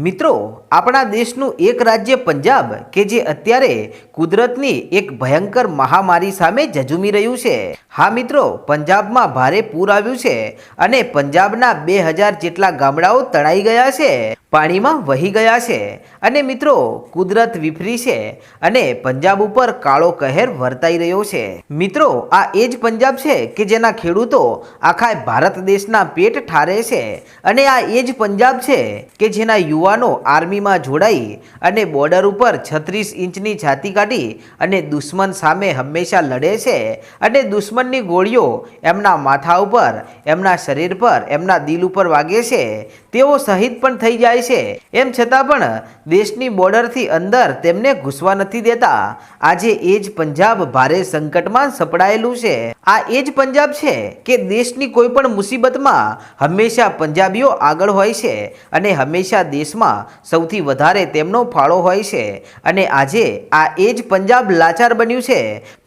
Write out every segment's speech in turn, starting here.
મિત્રો, આપણા દેશનું એક રાજ્ય પંજાબ, કે જે અત્યારે કુદરતની એક ભયંકર મહામારી સામે ઝઝૂમી રહ્યું છે. હા મિત્રો, પંજાબમાં ભારે પૂર આવ્યું છે અને પંજાબના બે હજાર જેટલા ગામડાઓ તણાઈ ગયા છે. પાણીમાં વહી ગયા છે અને મિત્રો કુદરત વિફરી છે અને પંજાબ ઉપર કાળો કહેર વર્તાઈ રહ્યો છે. મિત્રો, આ એ જ પંજાબ છે કે જેના ખેડૂતો આખા ભારત દેશના પેટ ઠારે છે અને આ એ જ પંજાબ છે કે જેના યુવાનો આર્મીમાં જોડાઈ અને બોર્ડર ઉપર છત્રીસ ઇંચની છાતી કાઢી અને દુશ્મન સામે હંમેશા લડે છે અને દુશ્મનની ગોળીઓ એમના માથા ઉપર, એમના શરીર પર, એમના દિલ ઉપર વાગે છે. તેઓ શહીદ પણ થઈ જાય છે. એમ છતાં પણ દેશની બોર્ડરથી અંદર તેમને ઘૂસવા નથી દેતા. આજે એ જ પંજાબ ભારે સંકટમાં સપડાયેલું છે. આ એ જ પંજાબ છે કે દેશની કોઈ પણ મુસીબતમાં હંમેશા પંજાબીઓ આગળ હોય છે અને હંમેશા દેશમાં સૌથી વધારે તેમનો ફાળો હોય છે. અને આજે આ એ જ પંજાબ લાચાર બન્યું છે.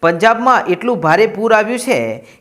પંજાબમાં એટલું ભારે પૂર આવ્યું છે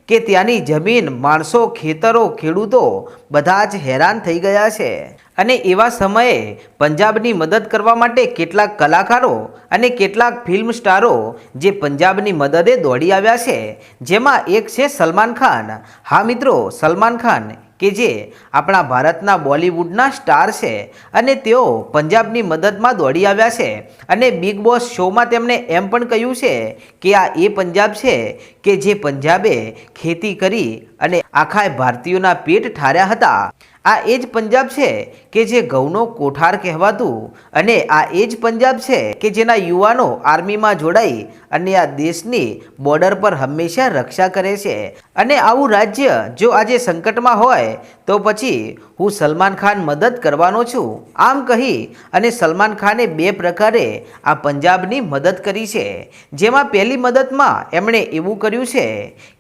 કે ત્યાંની જમીન, માણસો, ખેતરો, ખેડૂતો બધા જ હેરાન થઈ ગયા છે. અને એવા સમયે પંજાબની મદદ કરવા માટે કેટલાક કલાકારો અને કેટલાક ફિલ્મ સ્ટારો જે પંજાબની મદદે દોડી આવ્યા છે. જેમાં એક છે સલમાન ખાન. હા મિત્રો, સલમાન ખાન કે જે આપણા ભારતના બોલિવૂડના સ્ટાર છે અને તેઓ પંજાબની મદદમાં દોડી આવ્યા છે. અને બિગ બોસ શોમાં તેમણે એમ પણ કહ્યું છે કે આ એ પંજાબ છે કે જે પંજાબે ખેતી કરી અને આખા ભારતીયોના પેટ ઠાર્યા હતા. આ એ જ પંજાબ છે કે જે ઘઉંનો કોઠાર કહેવાતું અને આ એ જ પંજાબ છે કે જેના યુવાનો આર્મીમાં જોડાઈ અને આ દેશની બોર્ડર પર હંમેશા રક્ષા કરે છે. અને આવું રાજ્ય જો આજે સંકટમાં હોય તો પછી હું સલમાન ખાન મદદ કરવાનો છું. આમ કહી અને સલમાન ખાને બે પ્રકારે આ પંજાબની મદદ કરી છે. જેમાં પહેલી મદદમાં એમણે એવું કર્યું છે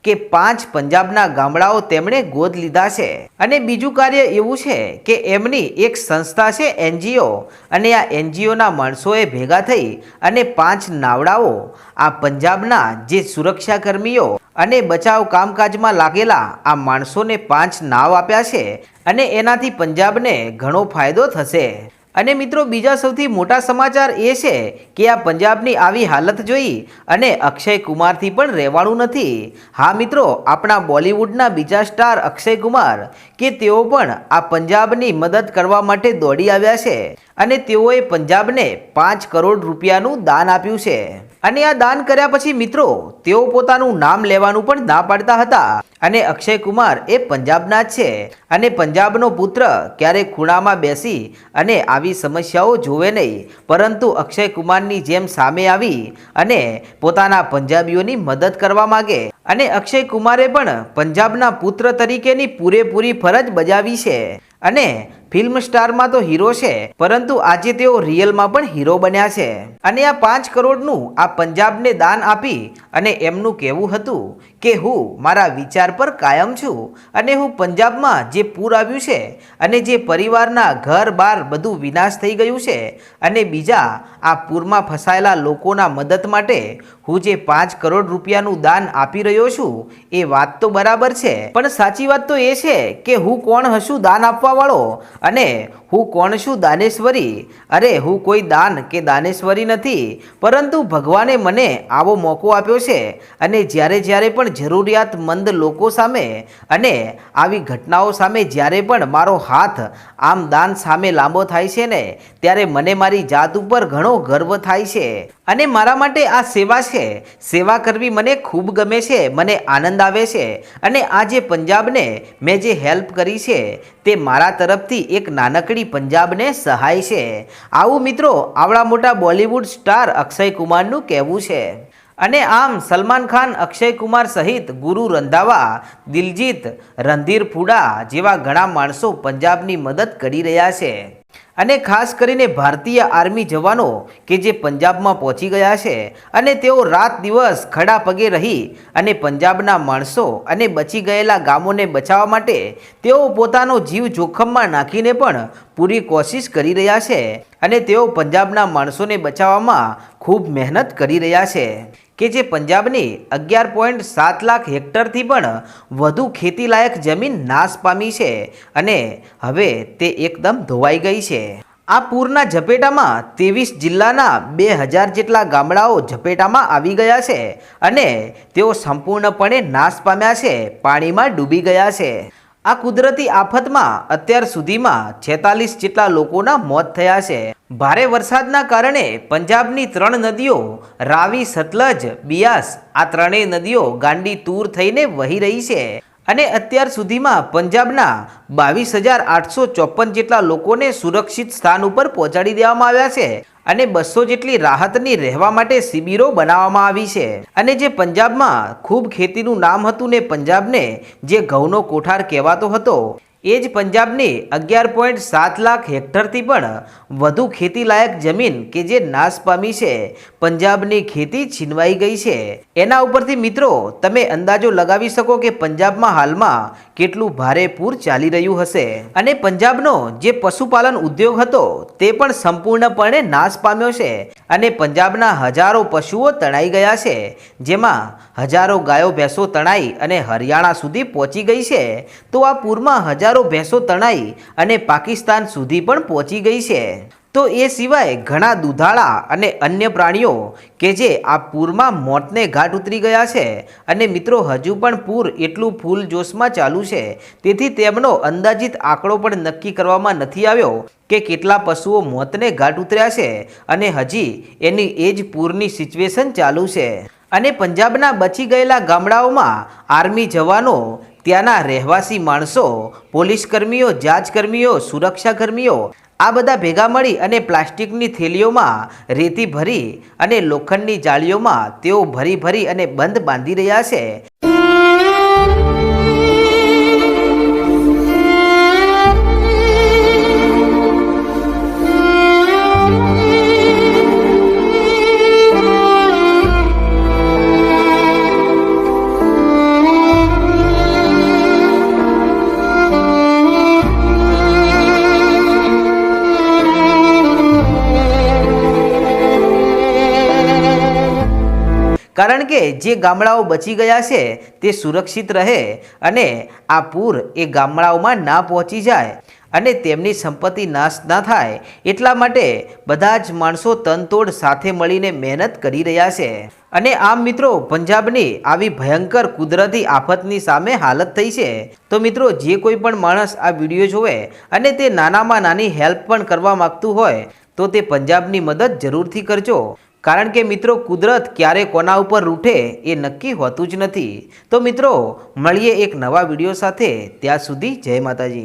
કે પાંચ પંજાબના ગામડાઓ તેમણે ગોદ લીધા છે. અને બીજું કાર્ય એવું છે કે એમની એક સંસ્થા છે એનજીઓ. અને આ એનજીઓના માણસોએ ભેગા થઈ અને પાંચ નાવડાઓ આ પંજાબના જે સુરક્ષા કર્મીઓ અને બચાવ કામકાજમાં લાગેલા આ માણસોને પાંચ નાવ આપ્યા છે અને એનાથી પંજાબને ઘણો ફાયદો થશે. અને મિત્રો, બીજા સૌથી મોટા સમાચાર એ છે કે આ પંજાબની આવી હાલત જોઈ અને અક્ષય કુમારથી પણ રહેવાનું નથી. હા મિત્રો, આપણા બોલિવૂડના બીજા સ્ટાર અક્ષય કુમાર કે તેઓ પણ આ પંજાબની મદદ કરવા માટે દોડી આવ્યા છે અને તેઓએ પંજાબને પાંચ કરોડ રૂપિયાનું દાન આપ્યું છે. અને આ દાન કર્યા પછી મિત્રો, તેઓ પોતાનું નામ લેવાનું પણ ના પાડતા હતા. અને અક્ષય કુમાર એ પંજાબના જ છે. અને પંજાબનો પુત્ર ક્યારેક ખૂણામાં બેસી અને આવી સમસ્યાઓ જોવે નહીં. પરંતુ અક્ષય કુમારની જેમ સામે આવી અને પોતાના પંજાબીઓની મદદ કરવા માગે. અને અક્ષય કુમારે પણ પંજાબના પુત્ર તરીકેની પૂરેપૂરી ફરજ બજાવી છે. અને ફિલ્મ સ્ટારમાં તો હીરો છે, પરંતુ આજે તેઓ રિયલમાં પણ હીરો બન્યા છે. અને આ પાંચ કરોડનું આ પંજાબને દાન આપી અને એમનું કહેવું હતું કે હું મારા વિચાર પર કાયમ છું અને હું પંજાબમાં જે પૂર આવ્યું છે અને જે પરિવારના ઘર બાર બધું વિનાશ થઈ ગયું છે અને બીજા આ પૂરમાં ફસાયેલા લોકોના મદદ માટે હું જે પાંચ કરોડ રૂપિયાનું દાન આપી રહ્યો છું, એ વાત તો બરાબર છે. પણ સાચી વાત તો એ છે કે હું કોણ હશું દાન આપવા વાળો અને હું કોણ છું દાનેશ્વરી? અરે, હું કોઈ દાન કે દાનેશ્વરી નથી, પરંતુ ભગવાને મને આવો મોકો આપ્યો છે અને જ્યારે જ્યારે પણ જરૂરિયાતમંદ લોકો સામે અને આવી ઘટનાઓ સામે જ્યારે પણ મારો હાથ આમ દાન સામે લાંબો થાય છે ને, ત્યારે મને મારી જાત ઉપર ઘણો ગર્વ થાય છે. અને મારા માટે આ સેવા છે. સેવા કરવી મને ખૂબ ગમે છે, મને આનંદ આવે છે. અને આ જે પંજાબને મેં જે હેલ્પ કરી છે તે મારા તરફથી એક નાનકડી પંજાબને સહાય છે. આવું મિત્રો આવડા મોટા બોલિવૂડ સ્ટાર અક્ષય કુમારનું કહેવું છે. અને આમ સલમાન ખાન, અક્ષય કુમાર સહિત ગુરુ રંધાવા, દિલજીત રણધીર ફુડા જેવા ઘણા માણસો પંજાબની મદદ કરી રહ્યા છે. અને ખાસ કરીને ભારતીય આર્મી જવાનો કે જે પંજાબમાં પહોંચી ગયા છે અને તેઓ રાત દિવસ ખડા પગે રહી અને પંજાબના માણસો અને બચી ગયેલા ગામોને બચાવવા માટે તેઓ પોતાનો જીવ જોખમમાં નાખીને પણ પૂરી કોશિશ કરી રહ્યા છે અને તેઓ પંજાબના માણસોને બચાવવામાં ખૂબ મહેનત કરી રહ્યા છે. કે જે પંજાબની અગિયાર પોઈન્ટ સાત લાખ હેક્ટરથી પણ વધુ ખેતીલાયક જમીન નાશ પામી છે અને હવે તે એકદમ ધોવાઈ ગઈ છે. આ પૂરના ઝપેટામાં ત્રેવીસ જિલ્લાના બે હજાર જેટલા ગામડાઓ ઝપેટામાં આવી ગયા છે અને તેઓ સંપૂર્ણપણે નાશ પામ્યા છે, પાણીમાં ડૂબી ગયા છે. આ કુદરતી આફતમાં અત્યાર સુધીમાં છેતાલીસ જેટલા લોકોના મોત થયા છે. ભારે વરસાદના કારણે પંજાબની ત્રણ નદીઓ, રાવી, સતલજ, બિયાસ, આ ત્રણેય નદીઓ ગાંડી તૂર થઈને વહી રહી છે. અને અત્યાર સુધીમાં પંજાબના બાવીસ હજાર આઠસો ચોપન જેટલા લોકોને સુરક્ષિત સ્થાન ઉપર પહોંચાડી દેવામાં આવ્યા છે અને બસો જેટલી રાહતની રહેવા માટે શિબિરો બનાવવામાં આવી છે. અને જે પંજાબમાં ખૂબ ખેતીનું નામ હતું ને પંજાબને જે ઘઉંનો કોઠાર કહેવાતો હતો એ જ પંજાબની અગિયાર પોઈન્ટ સાત લાખ હેક્ટરથી પણ વધુ ખેતીલાયક જમીન કે જે નાશ પામી છે. પંજાબની ખેતી છીનવાઈ ગઈ છે. એના ઉપરથી મિત્રો, તમે અંદાજો લગાવી શકો કે પંજાબમાં હાલમાં કેટલું ભારે પૂર ચાલી રહ્યું હશે. અને પંજાબનો જે પશુપાલન ઉદ્યોગ હતો, તે પણ સંપૂર્ણપણે નાશ પામ્યો છે. અને પંજાબના હજારો પશુઓ તણાઈ ગયા છે, જેમાં હજારો ગાયો ભેંસો તણાઈ અને હરિયાણા સુધી પહોંચી ગઈ છે. તો આ પૂરમાં હજારો ભેંસો તણાઈ અને પાકિસ્તાન સુધી પણ પહોંચી ગઈ છે. તો એ સિવાય ઘણા દુધાળા અને અન્ય પ્રાણીઓ કે જે આ પૂરમાં મોતને ઘાટ ઉતરી ગયા છે અને મિત્રો હજુ પણ પૂર એટલું ફૂલ જોશમાં ચાલુ છે. તેથી તેમનો અંદાજિત આંકડો પણ નક્કી કરવામાં નથી આવ્યો કે કેટલા પશુઓ મોતને ઘાટ ઉતર્યા છે અને હજી એની એ જ પૂરની સિચ્યુએશન ચાલુ છે. અને પંજાબના બચી ગયેલા ગામડાઓમાં આર્મી જવાનો ત્યાંના રહેવાસી માણસો પોલીસ કર્મીઓ જાંચ કર્મીઓ સુરક્ષા કર્મીઓ આ બધા ભેગા મળી અને પ્લાસ્ટિકની થેલીઓમાં રેતી ભરી અને લોખંડની જાળીઓમાં તેઓ ભરી ભરી અને બંધ બાંધી રહ્યા છે. કારણ કે જે ગામડાઓ બચી ગયા છે, તે સુરક્ષિત રહે અને આ પૂર એ ગામડાઓમાં ના પહોંચી જાય અને તેમની સંપત્તિ નાશ ના થાય. એટલા માટે બધા જ માણસો તનતોડ સાથે મળીને મહેનત કરી રહ્યા છે. અને આમ મિત્રો, પંજાબની આવી ભયંકર કુદરતી આફતની સામે હાલત થઈ છે. તો મિત્રો, જે કોઈ પણ માણસ આ વીડિયો જોવે અને તે નાનામાં નાની હેલ્પ પણ કરવા માગતું હોય, તો તે પંજાબની મદદ જરૂરથી કરજો. કારણ કે મિત્રો કુદરત ક્યારે કોના ઉપર રૂઠે એ નક્કી હોતું જ નથી. તો મિત્રો, મળીએ એક નવા વીડિયો સાથે. ત્યાં સુધી જય માતાજી.